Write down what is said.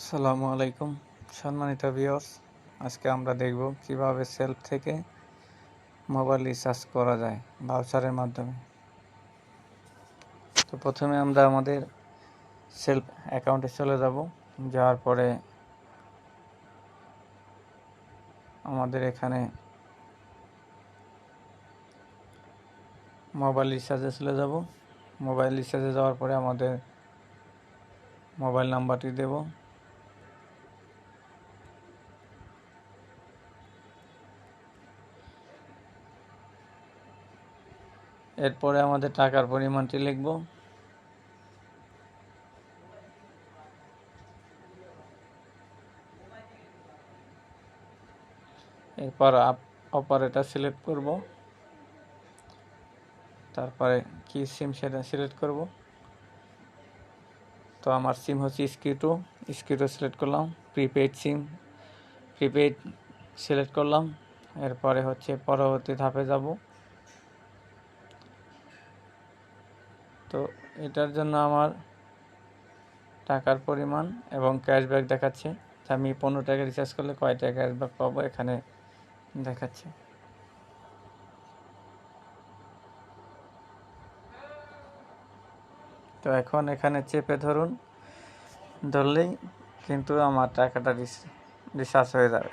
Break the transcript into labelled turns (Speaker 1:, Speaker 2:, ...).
Speaker 1: আসসালামু আলাইকুম, সম্মানিত ভিউয়ার্স আজকে আমরা দেখব কীভাবে সেলফ থেকে মোবাইল রিচার্জ করা যায় ভাউচারের মাধ্যমে। তো প্রথমে আমরা আমাদের সেলফ অ্যাকাউন্টে চলে যাব। যাওয়ার পরে আমাদের এখানে মোবাইল রিচার্জে চলে যাব। মোবাইল রিচার্জে যাওয়ার পরে আমাদের মোবাইল নাম্বারটি দেব। এরপরে আমাদের টাকার পরিমাণটি লিখব। এরপর অপারেটর সিলেক্ট করব। তারপরে কি সিম সেটা সিলেক্ট করব। তো আমার সিম হচ্ছে স্কিটু স্কিটু সিলেক্ট করলাম প্রিপেড সিম। প্রিপেড সিলেক্ট করলাম, এরপরে হচ্ছে পরবর্তী ধাপে যাব। তো এটার জন্য আমার টাকার পরিমাণ এবং ক্যাশব্যাক দেখাচ্ছে। আমি পনেরো টাকা রিচার্জ করলে কয় টাকা ক্যাশব্যাক পাবো এখানে দেখাচ্ছে। তো এখন এখানে চেপে ধরুন, ধরলেই কিন্তু আমার টাকাটা রিচার্জ হয়ে যাবে।